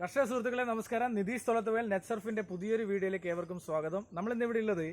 കർഷക സുഹൃത്തുക്കളെ നമസ്കാരം. നിതീഷ് തൊളത്തുവേൽ നെറ്റ് സർഫിന്റെ പുതിയൊരു വീഡിയോയിലേക്ക് ഏവർക്കും സ്വാഗതം. നമ്മൾ ഇന്ന് ഇവിടെ ഉള്ളത്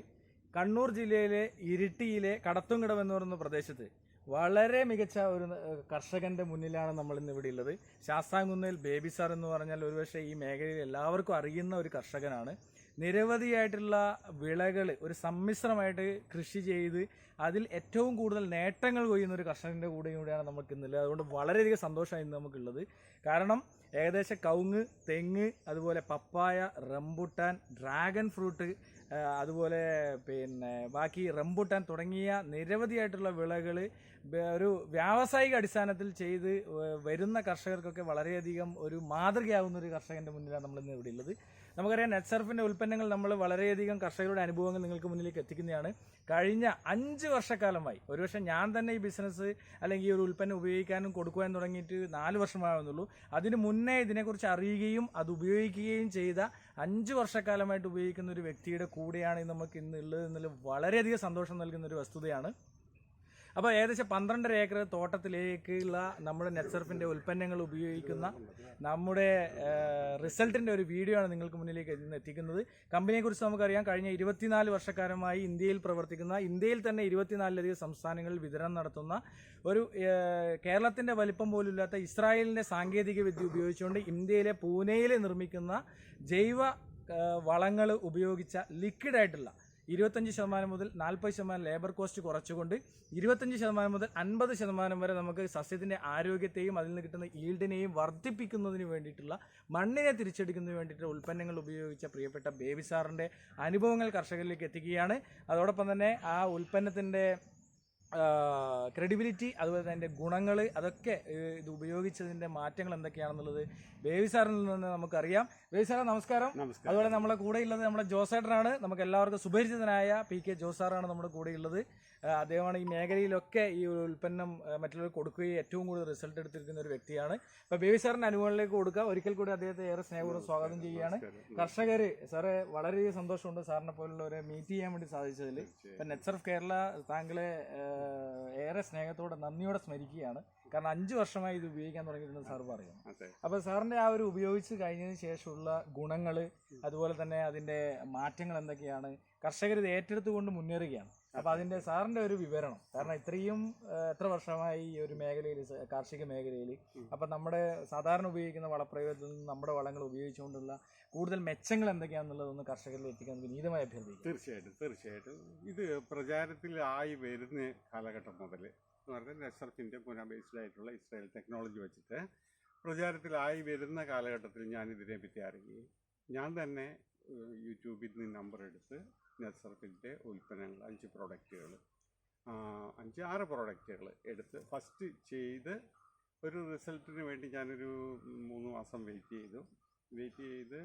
കണ്ണൂർ ജില്ലയിലെ ഇരിട്ടിയിലെ കടത്തുംകടം എന്ന് പറയുന്ന പ്രദേശത്ത് വളരെ മികച്ച ഒരു കർഷകന്റെ മുന്നിലാണ് നമ്മൾ ഇന്ന് ഇവിടെ ഉള്ളത്. ശാസ്താംകുന്നേൽ ബേബി സാർ എന്ന് പറഞ്ഞാൽ ഒരുപക്ഷെ ഈ മേഖലയിൽ എല്ലാവർക്കും അറിയുന്ന ഒരു കർഷകനാണ്. നിരവധിയായിട്ടുള്ള വിളകൾ ഒരു സമ്മിശ്രമായിട്ട് കൃഷി ചെയ്ത് അതിൽ ഏറ്റവും കൂടുതൽ നേട്ടങ്ങൾ കൊയ്യുന്ന ഒരു കർഷകന്റെ കൂടെ കൂടെയാണ് നമുക്ക് ഇന്നുള്ളത് അതുകൊണ്ട് വളരെയധികം സന്തോഷമായി ഇന്ന് നമുക്കുള്ളത്. കാരണം ഏകദേശം കവുങ്ങ് തെങ്ങ് അതുപോലെ പപ്പായ റംബുട്ടാൻ ഡ്രാഗൺ ഫ്രൂട്ട് അതുപോലെ പിന്നെ ബാക്കി റംബുട്ടാൻ തുടങ്ങിയ നിരവധിയായിട്ടുള്ള വിളകൾ ഒരു വ്യാവസായിക അടിസ്ഥാനത്തിൽ ചെയ്ത് വരുന്ന കർഷകർക്കൊക്കെ വളരെയധികം ഒരു മാതൃകയാവുന്ന ഒരു കർഷകന്റെ മുന്നിലാണ് നമ്മൾ ഇന്ന് ഇവിടെ ഉള്ളത്. നമുക്കറിയാം നെറ്റ് സർഫിന്റെ ഉൽപ്പന്നങ്ങൾ നമ്മൾ വളരെയധികം കർഷകരുടെ അനുഭവങ്ങൾ നിങ്ങൾക്ക് മുന്നിലേക്ക് എത്തിക്കുന്നതാണ്. കഴിഞ്ഞ അഞ്ച് വർഷക്കാലമായി ഒരുപക്ഷെ ഞാൻ തന്നെ ഈ ബിസിനസ് അല്ലെങ്കിൽ ഈ ഒരു ഉൽപ്പന്നം ഉപയോഗിക്കാനും കൊടുക്കുവാനും തുടങ്ങിയിട്ട് നാല് വർഷമാകുന്നുള്ളൂ അതിന് മുന്നേ ഇതിനെക്കുറിച്ച് അറിയുകയും അത് ഉപയോഗിക്കുകയും ചെയ്ത അഞ്ച് വർഷക്കാലമായിട്ട് ഉപയോഗിക്കുന്ന ഒരു വ്യക്തിയുടെ കൂടെയാണ് നമുക്ക് ഇന്ന് ഉള്ളത് എന്നുള്ളത് വളരെയധികം സന്തോഷം നൽകുന്ന ഒരു വസ്തുതയാണ്. അപ്പോൾ ഏകദേശം പന്ത്രണ്ടര ഏക്കർ തോട്ടത്തിലേക്കുള്ള നമ്മുടെ നെറ്റ്സർഫിന്റെ ഉൽപ്പന്നങ്ങൾ ഉപയോഗിക്കുന്ന നമ്മുടെ റിസൾട്ടിന്റെ ഒരു വീഡിയോ ആണ് നിങ്ങൾക്ക് മുന്നിലേക്ക് എത്തിക്കുന്നത്. കമ്പനിയെക്കുറിച്ച് നമുക്കറിയാം കഴിഞ്ഞ ഇരുപത്തിനാല് വർഷക്കാലമായി ഇന്ത്യയിൽ പ്രവർത്തിക്കുന്ന ഇന്ത്യയിൽ തന്നെ ഇരുപത്തിനാലിലധികം സംസ്ഥാനങ്ങളിൽ വിതരണം നടത്തുന്ന ഒരു കേരളത്തിന്റെ വലിപ്പം പോലുമില്ലാത്ത ഇസ്രായേലിന്റെ സാങ്കേതിക വിദ്യ ഉപയോഗിച്ചുകൊണ്ട് ഇന്ത്യയിലെ പൂനെയിൽ നിർമ്മിക്കുന്ന ജൈവ വളങ്ങൾ ഉപയോഗിച്ച ലിക്വിഡായിട്ടുള്ള ഇരുപത്തഞ്ച് ശതമാനം മുതൽ നാൽപ്പത് ശതമാനം ലേബർ കോസ്റ്റ് കുറച്ചുകൊണ്ട് ഇരുപത്തഞ്ച് ശതമാനം മുതൽ അൻപത് ശതമാനം വരെ നമുക്ക് സസ്യത്തിന്റെ ആരോഗ്യത്തെയും അതിൽ നിന്ന് കിട്ടുന്ന ഈൽഡിനെയും വർദ്ധിപ്പിക്കുന്നതിന് വേണ്ടിയിട്ടുള്ള മണ്ണിനെ തിരിച്ചെടുക്കുന്നതിന് വേണ്ടിയിട്ടുള്ള ഉൽപ്പന്നങ്ങൾ ഉപയോഗിച്ച പ്രിയപ്പെട്ട ബേബി സാറിന്റെ അനുഭവങ്ങൾ കർഷകരിലേക്ക് എത്തിക്കുകയാണ്. അതോടൊപ്പം തന്നെ ആ ഉൽപ്പന്നത്തിന്റെ ക്രെഡിബിലിറ്റി അതുപോലെ തന്നെ അതിന്റെ ഗുണങ്ങൾ അതൊക്കെ ഇത് ഉപയോഗിച്ചതിന്റെ മാറ്റങ്ങൾ എന്തൊക്കെയാണെന്നുള്ളത് ബേബി സാറിൽ നിന്ന് നമുക്കറിയാം. ബേബി സാറെ നമസ്കാരം. അതുപോലെ നമ്മളെ കൂടെയുള്ളത് നമ്മുടെ ജോസേട്ടനാണ് നമുക്ക് എല്ലാവർക്കും സുപരിചിതനായ പി കെ ജോസാറാണ് നമ്മുടെ കൂടെ ഉള്ളത് ആ, അദ്ദേഹമാണ് ഈ മേഖലയിലൊക്കെ ഈ ഒരു ഉൽപ്പന്നം മറ്റുള്ളവർ കൊടുക്കുകയും ഏറ്റവും കൂടുതൽ റിസൾട്ട് എടുത്തിരിക്കുന്ന ഒരു വ്യക്തിയാണ്. അപ്പോൾ ബേബി സാറിന്റെ അനുഭവങ്ങളിലേക്ക് കൊടുക്കുക. ഒരിക്കൽ കൂടി അദ്ദേഹത്തെ ഏറെ സ്നേഹപൂർവം സ്വാഗതം ചെയ്യുകയാണ്. കർഷകർ സാറ് വളരെയധികം സന്തോഷമുണ്ട് സാറിനെ പോലുള്ളവരെ മീറ്റ് ചെയ്യാൻ വേണ്ടി സാധിച്ചതിൽ. ഇപ്പം നെറ്റ്സർഫ് കേരള താങ്കളെ ഏറെ സ്നേഹത്തോടെ നന്ദിയോടെ സ്മരിക്കുകയാണ്. കാരണം അഞ്ച് വർഷമായി ഇത് ഉപയോഗിക്കാൻ തുടങ്ങിയിട്ടുണ്ട് സാർ പറയുന്നു അപ്പൊ അപ്പോൾ സാറിന്റെ ആ ഒരു ഉപയോഗിച്ച് കഴിഞ്ഞതിന് ശേഷമുള്ള ഗുണങ്ങൾ അതുപോലെ തന്നെ അതിന്റെ മാറ്റങ്ങൾ എന്തൊക്കെയാണ് കർഷകർ ഇത് ഏറ്റെടുത്തുകൊണ്ട് മുന്നേറുകയാണ്. അപ്പോൾ അതിന്റെ സാറിന്റെ ഒരു വിവരണം കാരണം ഇത്രയും എത്ര വർഷമായി ഈ ഒരു മേഖലയിൽ കാർഷിക മേഖലയിൽ അപ്പം നമ്മുടെ സാധാരണ ഉപയോഗിക്കുന്ന വളപ്രയോഗത്തിൽ നിന്ന് നമ്മുടെ വളങ്ങൾ ഉപയോഗിച്ചുകൊണ്ടുള്ള കൂടുതൽ മെച്ചങ്ങൾ എന്തൊക്കെയാണെന്നുള്ളതൊന്ന് കർഷകരിൽ എത്തിക്കാൻ വിനീതമായി അഭ്യർത്ഥിക്കും തീർച്ചയായിട്ടും തീർച്ചയായിട്ടും. ഇത് പ്രചാരത്തിലായി വരുന്ന കാലഘട്ടം മുതൽ എന്ന് പറഞ്ഞാൽ നെസർഫിന്റെ പുന ബേസ്ഡ് ആയിട്ടുള്ള ഇസ്രായേൽ ടെക്നോളജി വെച്ചിട്ട് പ്രചാരത്തിലായി വരുന്ന കാലഘട്ടത്തിൽ ഞാൻ ഇതിനെപ്പറ്റി അറിയുകയും ഞാൻ തന്നെ യൂട്യൂബിൽ നിന്ന് നമ്പർ എടുത്ത് നെസർഫിന്റെ ഉൽപ്പന്നങ്ങൾ അഞ്ച് പ്രോഡക്റ്റുകൾ അഞ്ച് ആറ് പ്രോഡക്റ്റുകൾ എടുത്ത് ഫസ്റ്റ് ചെയ്ത് ഒരു റിസൾട്ടിന് വേണ്ടി ഞാനൊരു മൂന്ന് മാസം വെയിറ്റ് ചെയ്തു. വെയിറ്റ് ചെയ്ത്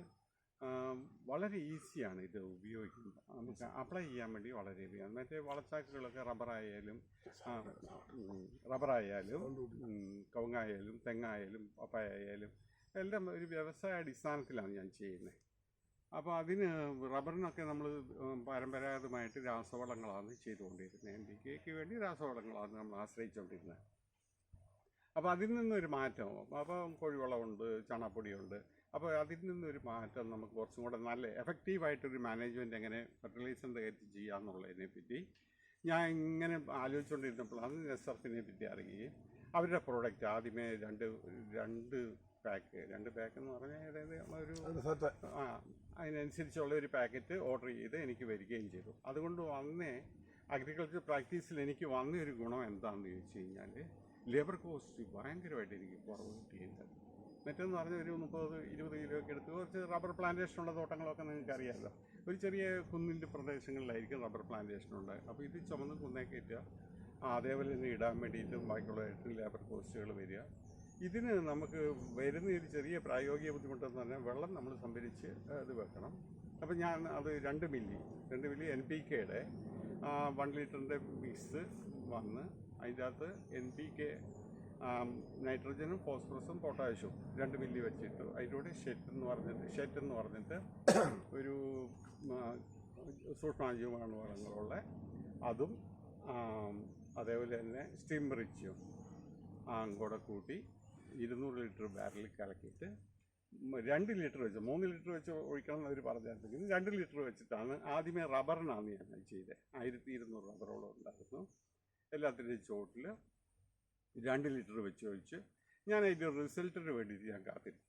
വളരെ ഈസിയാണ് ഇത് ഉപയോഗിക്കുന്നത്. നമുക്ക് അപ്ലൈ ചെയ്യാൻ വേണ്ടി വളരെ ഈസിയാണ് മറ്റേ വളച്ചാക്കുകളൊക്കെ റബ്ബറായാലും റബ്ബറായാലും കവുങ്ങായാലും തെങ്ങായാലും പപ്പായ ആയാലും എല്ലാം ഒരു വ്യവസായ അടിസ്ഥാനത്തിലാണ് ഞാൻ ചെയ്യുന്നത്. അപ്പോൾ അതിന് റബ്ബറിനൊക്കെ നമ്മൾ പരമ്പരാഗതമായിട്ട് രാസവളങ്ങളാണ് ചെയ്തുകൊണ്ടിരുന്നത്. എൻ ഡി കെക്ക് വേണ്ടി രാസവളങ്ങളാണ് നമ്മൾ ആശ്രയിച്ചുകൊണ്ടിരുന്നത്. അപ്പോൾ അതിൽ നിന്നൊരു മാറ്റം. അപ്പോൾ കോഴിവളമുണ്ട് ചാണകപ്പൊടിയുണ്ട്. അപ്പോൾ അതിൽ നിന്നൊരു മാറ്റം നമുക്ക് കുറച്ചും കൂടെ നല്ല എഫക്റ്റീവായിട്ടൊരു മാനേജ്മെന്റ് എങ്ങനെ ഫെർട്ടിലൈസറിന്റെ കാര്യത്തിൽ ചെയ്യാമെന്നുള്ളതിനെ പറ്റി ഞാൻ ഇങ്ങനെ ആലോചിച്ചുകൊണ്ടിരുന്നപ്പോഴാണ് നെസർഫിനെ പറ്റി അറിയുകയും അവരുടെ പ്രോഡക്റ്റ് ആദ്യമേ രണ്ട് രണ്ട് പാക്ക് രണ്ട് പാക്ക് എന്ന് പറഞ്ഞാൽ അതായത് ഒരു ആ അതിനനുസരിച്ചുള്ള ഒരു പാക്കറ്റ് ഓർഡർ ചെയ്ത് എനിക്ക് വരികയും ചെയ്തു. അതുകൊണ്ട് വന്നേ അഗ്രികൾച്ചർ പ്രാക്ടീസിൽ എനിക്ക് വന്ന ഒരു ഗുണം എന്താണെന്ന് ചോദിച്ചു കഴിഞ്ഞാൽ ലേബർ കോസ്റ്റ് ഭയങ്കരമായിട്ട് എനിക്ക് കുറവ് കിട്ടിയിട്ടുണ്ട്. മറ്റെന്ന് പറഞ്ഞാൽ ഒരു മുപ്പത് ഇരുപത് കിലോ ഒക്കെ എടുത്ത് കുറച്ച് റബ്ബർ പ്ലാന്റേഷനുള്ള തോട്ടങ്ങളൊക്കെ നിങ്ങൾക്ക് അറിയാമല്ലോ ഒരു ചെറിയ കുന്നിന്റെ പ്രദേശങ്ങളിലായിരിക്കും റബ്ബർ പ്ലാന്റേഷൻ ഉണ്ട്. അപ്പോൾ ഇത് ചുമന്ന് കുന്നേ കയറ്റുക. അതേപോലെ തന്നെ ഇടാൻ വേണ്ടിയിട്ടും ബാക്കിയുള്ളതായിട്ട് ലേബർ കോസ്റ്റുകൾ വരിക. ഇതിന് നമുക്ക് വരുന്ന ഒരു ചെറിയ പ്രായോഗിക ബുദ്ധിമുട്ടെന്ന് പറഞ്ഞാൽ വെള്ളം നമ്മൾ സംഭരിച്ച് അത് വെക്കണം. അപ്പോൾ ഞാൻ അത് രണ്ട് മില്ലി രണ്ട് മില്ലി എൻ പി കെയുടെ വൺ ലിറ്ററിന്റെ മിക്സ് വന്ന് അതിന്റെ അകത്ത് എൻ പി കെ നൈട്രജനും ഫോസ്ഫറസും പൊട്ടാഷ്യം രണ്ട് മില്ലി വെച്ചിട്ട്. അതിന്റെ കൂടെ ഷെറ്റ് എന്ന് പറഞ്ഞിട്ട് ഷെറ്റ് എന്ന് പറഞ്ഞിട്ട് ഒരു ആ, സൂക്ഷ്മാജീവമാണ് വളങ്ങളുള്ള. അതും അതേപോലെ തന്നെ സ്റ്റീം റിച്ചും കൂടെ കൂട്ടി ഇരുന്നൂറ് ലിറ്റർ ബാരലിൽ കലക്കിയിട്ട് രണ്ട് ലിറ്റർ വെച്ച് മൂന്ന് ലിറ്റർ വെച്ച് ഒഴിക്കണം എന്നവർ പറഞ്ഞായിരുന്നു രണ്ട് ലിറ്റർ വെച്ചിട്ടാണ് ആദ്യമേ റബ്ബറിനാണ് ഞാൻ ചെയ്തത്. ആയിരത്തി ഇരുന്നൂറ് റബ്ബറോളം ഉണ്ടായിരുന്നു. എല്ലാത്തിന്റെയും ചോട്ടിൽ രണ്ട് ലിറ്റർ വെച്ച് ഒഴിച്ച് ഞാൻ അതിന്റെ റിസൾട്ടിന് വേണ്ടിയിട്ട് ഞാൻ കാത്തിരിക്കും.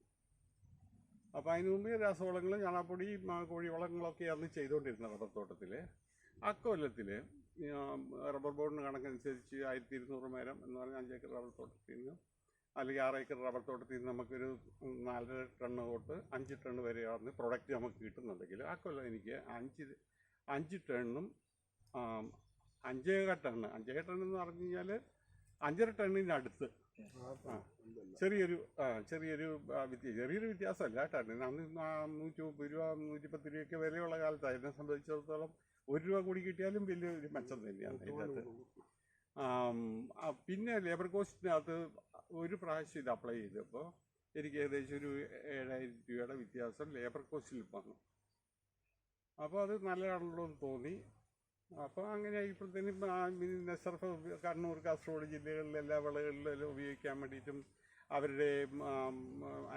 അപ്പോൾ അതിന് മുമ്പേ രാസവളങ്ങൾ ചാണാപ്പൊടി കോഴി കോഴിവളങ്ങളൊക്കെ അന്ന് ചെയ്തുകൊണ്ടിരുന്ന റബ്ബർ തോട്ടത്തിൽ അക്കൊല്ലത്തിൽ റബ്ബർ ബോർഡിന് കണക്കനുസരിച്ച് ആയിരത്തി ഇരുന്നൂറ് മേരം എന്ന് പറഞ്ഞാൽ അഞ്ചേക്കർ റബ്ബർ തോട്ടത്തിൽ നിന്ന് അല്ലെങ്കിൽ ആറ് ഏക്കർ റബ്ബർ തോട്ടത്തിൽ നിന്ന് നമുക്കൊരു നാലര ടണ്ണ് തൊട്ട് അഞ്ച് ടണ്ണ് ആണ് പ്രൊഡക്റ്റ് നമുക്ക് കിട്ടുന്നുണ്ടെങ്കിൽ ആ കൊല്ലം എനിക്ക് അഞ്ച് അഞ്ച് ടണ്ണും അഞ്ചേക ടണ്ണ്. അഞ്ചേക ടണ്ണെന്ന് പറഞ്ഞു കഴിഞ്ഞാൽ അഞ്ചര ടണ്ണിന്റെ അടുത്ത്. ചെറിയൊരു ആ, ചെറിയൊരു ചെറിയൊരു വ്യത്യാസമല്ല ടണ്ണിന് അന്ന് നൂറ്റി മുപ്പത് രൂപ നൂറ്റിപ്പത്ത് രൂപയൊക്കെ വിലയുള്ള കാലത്താണ് എന്നെ സംബന്ധിച്ചിടത്തോളം ഒരു രൂപ കൂടി കിട്ടിയാലും വലിയൊരു മെച്ചം തന്നെയാണ് അതിനകത്ത്. ആ, പിന്നെ ലേബർ കോസ്റ്റിനകത്ത് ഒരു പ്രാവശ്യം ഇത് അപ്ലൈ ചെയ്തപ്പോൾ എനിക്ക് ഏകദേശം ഒരു ഏഴായിരം രൂപയുടെ വ്യത്യാസം ലേബർ കോസ്റ്റിൽ വന്നു. അപ്പോൾ അത് നല്ലതാണല്ലോ എന്ന് തോന്നി. അപ്പോൾ അങ്ങനെ ഇപ്പോഴത്തേനും നെസർഫ് കണ്ണൂർ കാസർഗോഡ് ജില്ലകളിലെ എല്ലാ വിളകളിലും ഉപയോഗിക്കാൻ വേണ്ടിയിട്ടും അവരുടെ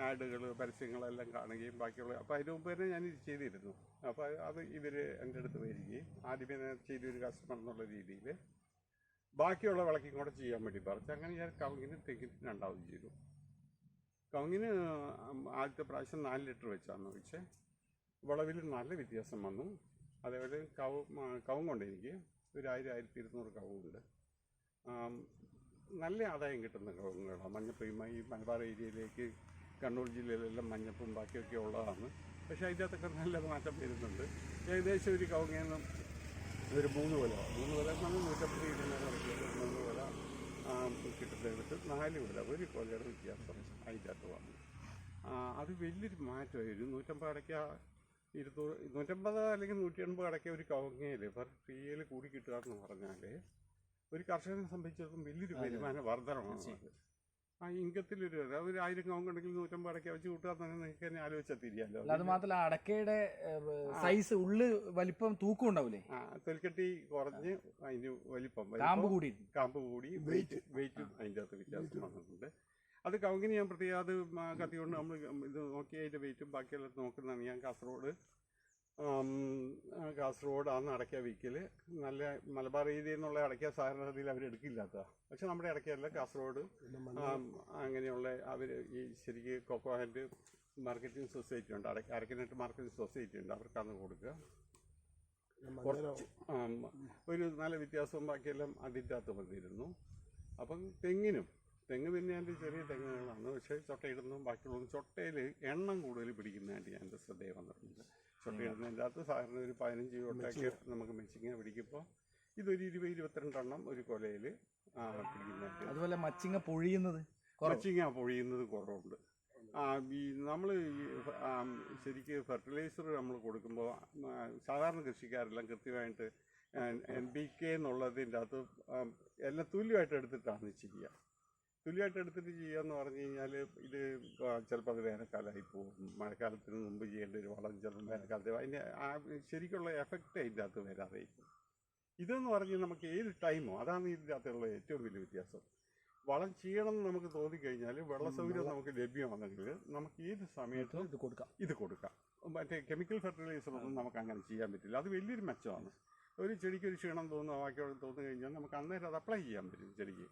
ആഡുകൾ പരസ്യങ്ങളെല്ലാം കാണുകയും ബാക്കിയുള്ള അപ്പോൾ അതിന് മുമ്പ് തന്നെ ഞാൻ ഇത് ചെയ്തിരുന്നു. അപ്പോൾ അത് ഇവർ എന്റെ അടുത്ത് വരികയും ആദ്യമേ ചെയ്തൊരു കസ്റ്റമർ എന്നുള്ള രീതിയിൽ ബാക്കിയുള്ള വിളക്കും കൂടെ ചെയ്യാൻ വേണ്ടി പറിച്ച് അങ്ങനെ ഞാൻ കവുങ്ങിന് തെങ്ങിന് രണ്ടാമത് ചെയ്തു. കവുങ്ങിന് ആദ്യത്തെ പ്രാവശ്യം നാല് ലിറ്റർ വെച്ചാണ് വെച്ചേ വിളവിൽ നല്ല വ്യത്യാസം വന്നു. അതേപോലെ കവ് കവും കൊണ്ട് എനിക്ക്. ഒരു ആയിരം ആയിരത്തി ഇരുന്നൂറ് കവുണ്ട് നല്ല ആദായം കിട്ടുന്ന കവുങ്ങുകളാണ്. മഞ്ഞപ്പ് ഈ മലബാർ ഏരിയയിലേക്ക് കണ്ണൂർ ജില്ലയിലെല്ലാം മഞ്ഞപ്പും ബാക്കിയൊക്കെ ഉള്ളതാണ്. പക്ഷേ അതിന്റെ നല്ല മാറ്റം വരുന്നുണ്ട്. ഏകദേശം ഒരു കവുങ്ങിൽ ഒരു മൂന്ന് വില മൂന്ന് വില നമ്മൾ നൂറ്റമ്പത് ഇരുന്നൂറ് മൂന്ന് വില കിട്ടുന്നിടത്ത് നാല് വില ഒരു കൊലയുടെ വ്യത്യാസം അതിന്റെ അകത്ത് വന്നു അത് വലിയൊരു മാറ്റമായിരുന്നു. നൂറ്റമ്പത് അടയ്ക്ക ഇരുന്നൂറ് ഇരുന്നൂറ്റമ്പത് അല്ലെങ്കിൽ നൂറ്റി എൺപത് അടയ്ക്ക ഒരു കവുങ്ങയിൽ പെർ ട്രീയിൽ കൂടി കിട്ടുക എന്ന് പറഞ്ഞാൽ ഒരു കർഷകനെ സംബന്ധിച്ചിടത്തോളം വലിയൊരു വരുമാന വർധനമാണ്. ആ ഇൻകത്തിലൊരു ഒരു ആയിരം കവുങ്ങുണ്ടെങ്കിൽ നൂറ്റമ്പത് അടയ്ക്ക വെച്ച് കൂട്ടുക തന്നെ നിങ്ങൾക്ക് തന്നെ ആലോചിച്ചാൽ തിരിയാലോ അത് മാത്രമല്ല അടക്കയുടെ സൈസ് ഉള്ളു വലിപ്പം തൂക്കം ഉണ്ടാവില്ലേ ആ തൊലിക്കെട്ടി കുറഞ്ഞ് അതിന് വലിപ്പം കാമ്പ് കൂടി. കാമ്പ് കൂടി വെയിറ്റ് വെയിറ്റും അതിന്റെ അകത്ത് വ്യത്യാസം വന്നിട്ടുണ്ട്. അത് കവുങ്ങിന് ഞാൻ പ്രത്യേകം അത് കത്തിക്കൊണ്ട് കത്തി കൊണ്ട് നമ്മൾ ഇത് നോക്കി അതിന്റെ വെയിറ്റും ബാക്കിയെല്ലാം നോക്കുന്നതാണ് ഞാൻ കാസർഗോഡ്. കാസർഗോഡ് ആണ് അടയ്ക്ക വീക്കിൽ നല്ല മലബാർ രീതിയിൽ നിന്നുള്ള അടയ്ക്ക സാധാരണഗതിയിൽ അവർ അവരെടുക്കില്ലാത്ത പക്ഷെ നമ്മുടെ അടയ്ക്കയല്ല കാസർഗോഡ്. അങ്ങനെയുള്ള അവർ ഈ ശരിക്ക് കൊക്കോ ഹാൻഡ് മാർക്കറ്റിംഗ് സൊസൈറ്റി ഉണ്ട്. അടയ്ക്ക അരക്കിനെട്ട് മാർക്കറ്റിംഗ് സൊസൈറ്റി ഉണ്ട് അവർക്കാണ് കൊടുക്കുക. ഒരു നല്ല വ്യത്യാസവും ബാക്കിയെല്ലാം അതിന്റെ അകത്ത് വന്നിരുന്നു. അപ്പം തെങ്ങിനും തെങ്ങ് പിന്നെ എന്റെ ചെറിയ തെങ്ങുകളാണ്. പക്ഷേ ചൊട്ടയിടുന്നതും ബാക്കിയുള്ളതും ചൊട്ടയിൽ എണ്ണം കൂടുതൽ പിടിക്കുന്നതായിട്ട് ഞാൻ എന്റെ ശ്രദ്ധയിൽ വന്നിട്ടുണ്ട്. ചൊട്ടയിടുന്നതിന്റെ അകത്ത് സാധാരണ ഒരു പതിനഞ്ച് ചൊട്ടയ്ക്ക് നമുക്ക് മെച്ചിങ്ങ പിടിക്കുമ്പോൾ ഇതൊരു ഇരുപത് ഇരുപത്തിരണ്ടെണ്ണം ഒരു കൊലയിൽ പിടിക്കുന്നതായിട്ട്. അതുപോലെ മച്ചിങ്ങ പൊഴിയുന്നത് മച്ചിങ്ങ പൊഴിയുന്നത് കുറവുണ്ട്. ആ ഈ നമ്മൾ ശരിക്ക് ഫെർട്ടിലൈസർ നമ്മൾ കൊടുക്കുമ്പോൾ സാധാരണ കൃഷിക്കാരെല്ലാം കൃത്യമായിട്ട് എൻ ബി കെ എന്നുള്ളതിന്റെ അകത്ത് എല്ലാം തുല്യമായിട്ട് എടുത്തിട്ടാണ് ചെയ്യുക. തുല്യമായിട്ട് എടുത്തിട്ട് ചെയ്യാന്ന് പറഞ്ഞു കഴിഞ്ഞാൽ ഇത് ചിലപ്പോൾ അത് വേനൽക്കാലമായി പോകും. മഴക്കാലത്തിന് മുമ്പ് ചെയ്യേണ്ട ഒരു വളം ചിലപ്പോൾ വേനൽക്കാലത്ത് അതിന്റെ ആ ശരിക്കുള്ള എഫക്റ്റ് അതിന്റെ അകത്ത് വരാതെ ഇരിക്കും ഇതെന്ന് പറഞ്ഞാൽ നമുക്ക് ഏത് ടൈമോ അതാണ് ഇതിന്റെ അകത്തുള്ള ഏറ്റവും വലിയ വ്യത്യാസം. വളം ചെയ്യണം എന്ന് നമുക്ക് തോന്നിക്കഴിഞ്ഞാൽ വെള്ള സൗകര്യം നമുക്ക് ലഭ്യമാണെങ്കിൽ നമുക്ക് ഏത് സമയത്തും ഇത് കൊടുക്കാം. ഇത് കൊടുക്കാം. മറ്റേ കെമിക്കൽ ഫെർട്ടിലൈസർ ഒന്നും നമുക്ക് അങ്ങനെ ചെയ്യാൻ പറ്റില്ല. അത് വലിയൊരു മെച്ചമാണ്. ഒരു ചെടിക്ക് ഒരു ക്ഷീണം തോന്നുക ബാക്കിയുള്ള തോന്നുന്നു കഴിഞ്ഞാൽ നമുക്ക് അന്നേരം അത് അപ്ലൈ ചെയ്യാൻ പറ്റും ചെടിക്ക്.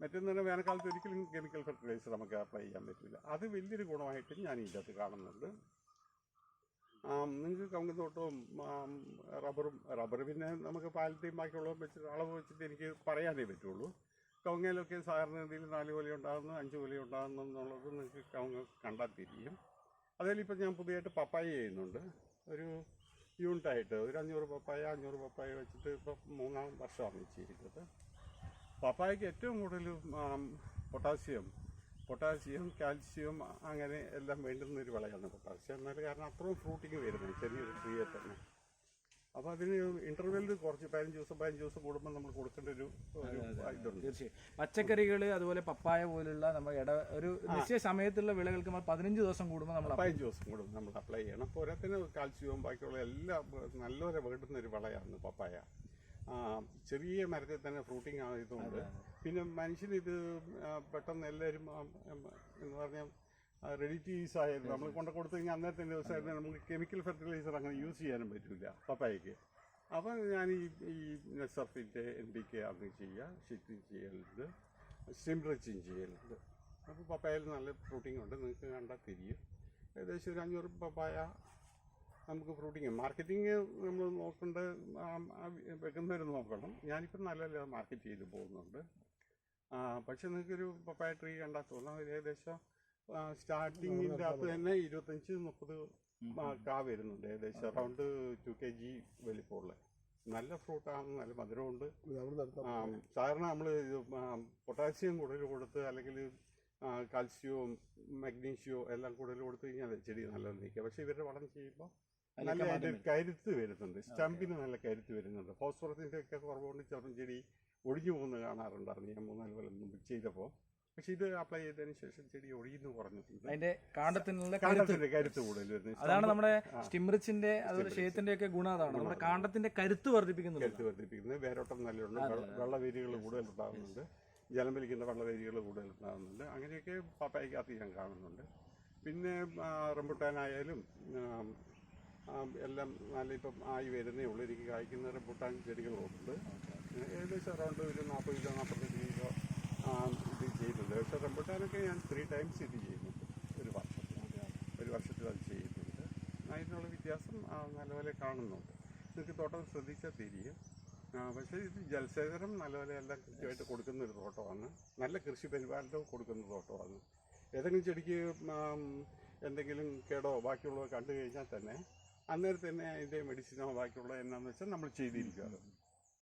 മറ്റൊന്നും തന്നെ വേനൽക്കാലത്ത് ഒരിക്കലും കെമിക്കൽ ഫെർട്ടിലൈസർ നമുക്ക് അപ്ലൈ ചെയ്യാൻ പറ്റില്ല. അത് വലിയൊരു ഗുണമായിട്ട് ഞാൻ ഇതിന്റെ അകത്ത് കാണുന്നുണ്ട്. നിങ്ങൾക്ക് കവുങ്ങ് തോട്ടവും റബ്ബറും റബ്ബർ പിന്നെ നമുക്ക് പാലത്തെയും ബാക്കിയുള്ളതും വെച്ചിട്ട് അളവ് വെച്ചിട്ട് എനിക്ക് പറയാനേ പറ്റുള്ളൂ. കവുങ്ങയിലൊക്കെ സാധാരണ രീതിയിൽ നാല് കൊല ഉണ്ടാകുന്നു അഞ്ച് കൊല ഉണ്ടാകുന്നു എന്നുള്ളത് നിങ്ങൾക്ക് കവുങ്ങ് കണ്ടാൽ തിരിയും. ഇപ്പം ഞാൻ പുതിയതായിട്ട് പപ്പായ ചെയ്യുന്നുണ്ട്. ഒരു യൂണിറ്റായിട്ട് ഒരു അഞ്ഞൂറ് പപ്പായ അഞ്ഞൂറ് പപ്പായ വെച്ചിട്ട് ഇപ്പം മൂന്നാം വർഷമാണ് ചെയ്തത് പപ്പായക്ക് ഏറ്റവും കൂടുതൽ പൊട്ടാസ്യം. പൊട്ടാസ്യം കാൽസ്യം അങ്ങനെ എല്ലാം വേണ്ടുന്ന ഒരു വിളയാണ് പൊട്ടാസ്യം. എന്നാൽ കാരണം അത്രയും ഫ്രൂട്ടിങ് വരുന്നത് ചെറിയൊരു ട്രീയെ തന്നെ. അപ്പോൾ അതിന് ഇന്റർവെല്ലിൽ കുറച്ച് പതിനഞ്ച് ദിവസം പതിനഞ്ച് ദിവസം കൂടുമ്പോൾ നമ്മൾ കൊടുക്കേണ്ട ഒരു ഇതുണ്ട്. തീർച്ചയായും. പച്ചക്കറികൾ അതുപോലെ പപ്പായ പോലുള്ള നമ്മൾ ഇട ഒരു നിശ്ചയ സമയത്തുള്ള വിളകൾക്ക് നമ്മൾ പതിനഞ്ച് ദിവസം കൂടുമ്പോൾ നമ്മൾ പതിനഞ്ച് ദിവസം കൂടുമ്പോൾ നമ്മൾ അപ്ലൈ ചെയ്യണം. പോരാത്തിന് കാൽസ്യവും ബാക്കിയുള്ള എല്ലാം നല്ലപോലെ വേണ്ടുന്ന ഒരു വിളയാണ് പപ്പായ. ചെറിയ മരത്തിൽ തന്നെ ഫ്രൂട്ടിങ് ആയതുകൊണ്ട് പിന്നെ മനുഷ്യനിത് ഇത് പെട്ടെന്ന് എല്ലാവരും എന്ന് പറഞ്ഞാൽ റെഡി ടു യൂസ് നമ്മൾ കൊണ്ട് കൊടുത്തു കഴിഞ്ഞാൽ അന്നേരത്തെ ദിവസമായിരുന്നു നമുക്ക് കെമിക്കൽ ഫെർട്ടിലൈസർ അങ്ങനെ യൂസ് ചെയ്യാനും പറ്റില്ല പപ്പായക്ക്. അപ്പം ഞാൻ ഈ ഈ നെസർഫിന്റെ എൻ പി കെ അങ്ങ് ചെയ്യുക ഷിറ്റിങ് ചെയ്യലുണ്ട് സ്റ്റിം റിച്ചിങ് ചെയ്യലുണ്ട് അപ്പോൾ പപ്പായയിൽ നല്ല ഫ്രൂട്ടിംഗ് ഉണ്ട് നിങ്ങൾക്ക് കണ്ടാൽ തിരിയും. ഏകദേശം ഒരു അഞ്ഞൂറ് പപ്പായ നമുക്ക് ഫ്രൂട്ടിങ്. മാർക്കറ്റിംഗ് നമ്മൾ നോക്കേണ്ട വെക്കുന്നവർ നോക്കണം. ഞാനിപ്പം നല്ല നല്ല മാർക്കറ്റ് ചെയ്ത് പോകുന്നുണ്ട്. പക്ഷേ നിങ്ങൾക്കൊരു പപ്പായ ട്രീ കണ്ടാൽ തോന്നാം ഏകദേശം സ്റ്റാർട്ടിങ്ങിന്റെ അകത്ത് തന്നെ ഇരുപത്തഞ്ച് മുപ്പത് കാ വരുന്നുണ്ട് ഏകദേശം. അറൗണ്ട് ടു കെ ജി വലിപ്പമുള്ള. നല്ല ഫ്രൂട്ടാണ് നല്ല മധുരമുണ്ട്. സാധാരണ നമ്മൾ പൊട്ടാസ്യം കൂടുതൽ കൊടുത്ത് അല്ലെങ്കിൽ കാൽസ്യവും മഗ്നീഷ്യവും എല്ലാം കൂടുതൽ കൊടുത്തു കഴിഞ്ഞാൽ ചെടി നല്ല നിൽക്കുക. പക്ഷേ ഇവരുടെ വളം ചെയ്യുമ്പോൾ നല്ല കരുത്ത് വരുന്നുണ്ട്. സ്റ്റമ്പിന് നല്ല കരുത്ത് വരുന്നുണ്ട്. ഫോസ്ഫറസിന്റെ ഒക്കെ കുറവുകൊണ്ട് ചിലപ്പം ചെടി ഒഴിഞ്ഞു പോകുന്നത് കാണാറുണ്ടായിരുന്നു ഞാൻ മൂന്നാൽ കൊല്ലം മുമ്പ് ചെയ്തപ്പോൾ. പക്ഷെ ഇത് അപ്ലൈ ചെയ്തതിന് ശേഷം ചെടി ഒഴിയുന്നു കുറഞ്ഞിട്ടുണ്ട് അതിന്റെ കാണ്ടത്തിനുള്ള കരുത്ത്. കൂടുതൽ വരുന്നത് അതാണ് നമ്മുടെ സ്റ്റിമറിച്ചിന്റെ അതുപോലെ ഷേത്തിന്റെ ഒക്കെ ഗുണം അതാണ്. നമ്മുടെ കാണ്ടത്തിന്റെ കരുത്ത് വർദ്ധിപ്പിക്കുന്നുണ്ട്. കരുത്ത് വർദ്ധിപ്പിക്കുന്നത്. വേരോട്ടം നല്ലുണ്ട് വെള്ളവേരികൾ കൂടുതൽ ഉണ്ടാകുന്നുണ്ട്. ജലം വലിക്കുന്ന വള്ളവേരികൾ കൂടുതൽ ഉണ്ടാകുന്നുണ്ട് അങ്ങനെയൊക്കെ പപ്പായക്കകത്ത് ഞാൻ കാണുന്നുണ്ട്. പിന്നെ റംബുട്ടാനായാലും എല്ലാം നല്ല ഇപ്പം ആയി വരുന്നേ ഉള്ളൂ. എനിക്ക് കായ്ക്കുന്ന റംബുട്ടാൻ ചെടികളുണ്ട്. ഏകദേശം അറൗണ്ട് ഒരു നാൽപ്പത് കിലോ നാൽപ്പത്തഞ്ച് കിലോ ഇത് ചെയ്യുന്നുണ്ട്. പക്ഷേ റംബുട്ടാനൊക്കെ ഞാൻ ത്രീ ടൈംസ് ഇത് ചെയ്യുന്നുണ്ട്. ഒരു വർഷത്തിൽ. ഒരു വർഷത്തിൽ അത് ചെയ്യുന്നുണ്ട്. അതിനുള്ള വ്യത്യാസം നല്ലപോലെ കാണുന്നുണ്ട്. നിങ്ങൾക്ക് തോട്ടം ശ്രദ്ധിച്ചാൽ തിരിയും പക്ഷേ ഇത് ജലസേചനം നല്ലപോലെ എല്ലാം കൃത്യമായിട്ട് കൊടുക്കുന്ന ഒരു തോട്ടമാണ്. നല്ല കൃഷി പരിപാലനം കൊടുക്കുന്ന തോട്ടമാണ്. ഏതെങ്കിലും ചെടിക്ക് എന്തെങ്കിലും കേടോ ബാക്കിയുള്ളതോ കണ്ടു കഴിഞ്ഞാൽ തന്നെ അന്നേരം തന്നെ അതിന്റെ മെഡിസിനോ ബാക്കിയുള്ള എന്നാന്ന് വെച്ചാൽ നമ്മൾ ചെയ്തിരിക്കും അത്